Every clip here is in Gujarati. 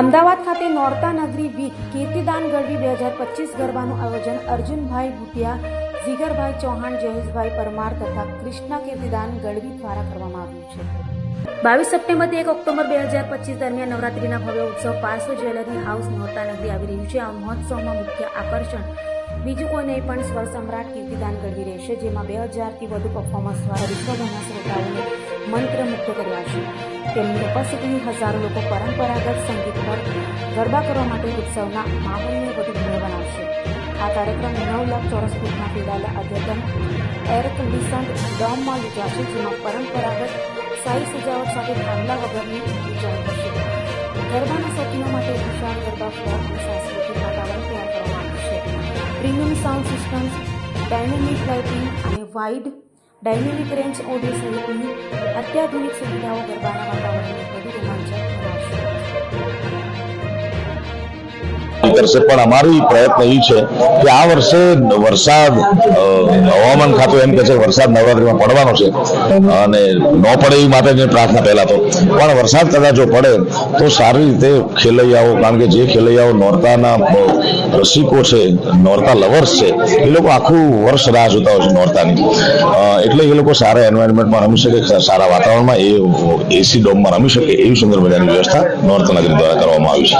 અમદાવાદ ખાતે નોરતા નગરી વીક કીર્તિદાન ગરબી બે હજાર પચીસ ગરબાનું આયોજન અર્જુનભાઈ ભૂટિયા, જીગરભાઈ ચૌહાણ, જયેશભાઈ પરમાર તથા કૃષ્ણા કીર્તિદાન ગઢવી દ્વારા કરવામાં આવ્યું છે. બાવીસ સપ્ટેમ્બરથી એક ઓક્ટોબર બે હજાર પચીસ દરમિયાન નવરાત્રીના ભવ્ય ઉત્સવ પાર્સો જ્વેલરી હાઉસ નોરતા નગરી આવી રહ્યું છે. આ મહોત્સવમાં મુખ્ય આકર્ષણ બીજું કોઈ નહીં પણ સ્વર સમ્રાટ કીર્તિદાન ગઢવી રહેશે, જેમાં બે હજારથી વધુ પરફોર્મન્સ દ્વારા વિશ્વભરના શ્રોતાઓને મંત્રમુગ્ધ કર્યા છે. તેમની ઉપસ્થિતિની હજારો લોકો પરંપરાગત સંગીત પર ગરબા કરવા માટે ઉત્સવના માહોલને વધુ ભવ્ય બનાવશે. આ કાર્યક્રમ નવ લાખ ચોરસ ફૂટમાં ફેલાયેલા અદ્યતન એર કન્ડિશન્ડ ડોમમાં યોજાશે, જેમાં પરંપરાગત સારી સજાવટ સાથે થાંભલા વગરની ઉજવણી થશે ગરબાના શોખીનો માટે વિશાળ ગરબા ફ્લોર સાંસ્કૃતિક વાતાવરણ તૈયાર કરવામાં premium sound systems dynamic lighting અને વાઇડ ડાયનેમિક રેન્જ ઓડિયો સહિતની અત્યાધુનિક સુવિધાઓ ગરબાના વાતાવરણને વધુ રોમાંચક કરશે પણ અમારી પ્રયત્ન એ છે કે આ વર્ષે વરસાદ હવામાન ખાતું એમ કે છે વરસાદ નવરાત્રીમાં પડવાનો છે. અને ન પડે એ માટેની પ્રાર્થના પહેલા તો. પણ વરસાદ કદાચ જો પડે, તો સારી રીતે ખેલૈયાઓ, કારણ કે જે ખેલૈયાઓ નોરતાના રસિકો છે, નોરતા લવર્સ છે, એ લોકો આખું વર્ષ રાહ જોતા હોય છે નોરતાની. એટલે એ લોકો સારા એન્વાયરમેન્ટમાં રમી શકે, સારા વાતાવરણમાં એ એસી ડોમમાં રમી શકે, એવી સુંદર મજાની વ્યવસ્થા નોરતા નગરી દ્વારા કરવામાં આવી છે.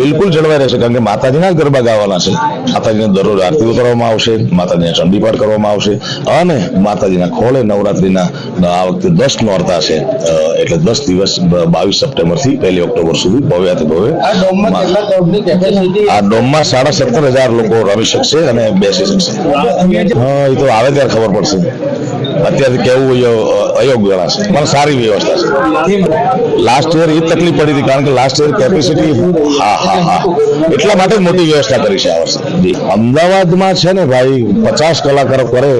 બિલકુલ જળવાઈ રહેશે કારણ કે માતાજીના ગરબા ગાવાના છે. માતાજીને દરરોજ આરતી ઉતારવામાં આવશે માતાજીને ચંડીપાઠ કરવામાં આવશે અને માતાજીના ખોળે નવરાત્રીના આ વખતે દસ નોરતા છે. એટલે દસ દિવસ બાવીસ સપ્ટેમ્બરથી પહેલી ઓક્ટોબર સુધી ડોમમાં ભવ્ય આ ડોમમાં સાડા સત્તર હજાર લોકો રમી શકશે અને બેસી શકશે. હા એ તો આવે ત્યારે ખબર પડશે. અત્યારથી કહેવું અયોગ ગણાશે પણ સારી વ્યવસ્થા છે. લાસ્ટ યર એ તકલીફ પડી હતી કારણ કે લાસ્ટ યર કેપેસિટી હા હા હા એટલા માટે મોટી વ્યવસ્થા કરી છે આ વર્ષે. અમદાવાદમાં છે ને ભાઈ પચાસ કલાકારો કરે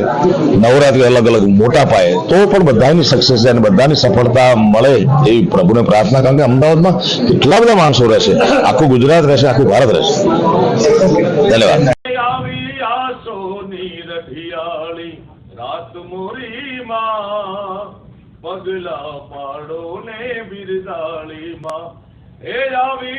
નવરાત્રી અલગ અલગ મોટા પાયે તો પણ બધાની સક્સેસ છે અને બધાની સફળતા મળે એવી પ્રભુને પ્રાર્થના કારણ કે અમદાવાદમાં કેટલા બધા માણસો રહેશે આખું ગુજરાત રહેશે આખું ભારત રહેશે ધન્યવાદ. મોરીમાં, પગલા પાડો ને બિરદાળીમાં. એ આવી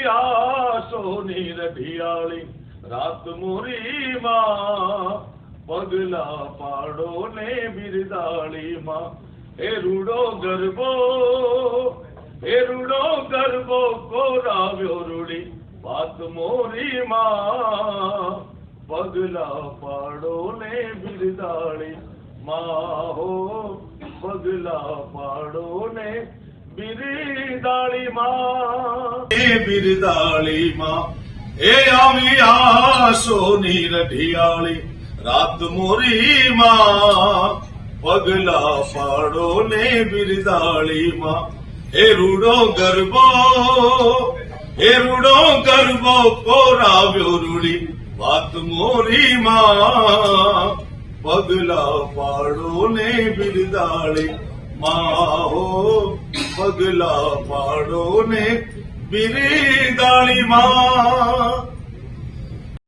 સોની રઢિયાળી રાત મોરીમાં, પગલા પાડો ને બિરદાળીમાં. એ રૂડો ગરબો, એ રૂડો ગરબો કોરાવ્યો રૂડી. વાત મોરીમાં, પગલા પાડો ને બિરદાળી. માહો પગલા પાડો ને બિરદાળી માં એ બિરદાળી માં એ આવી આસોની રઢિયાળી, રાત મોરી માં પગલા પાડો ને બિરદાળી માં એ રૂડો ગરબો એ રૂડો ગરબો કોરાવ્યો રૂડી, વાત મોરી માં પગલા પાડો ને બિરદાળે માહો. પગલા પાડો ને બિરદાળી માં.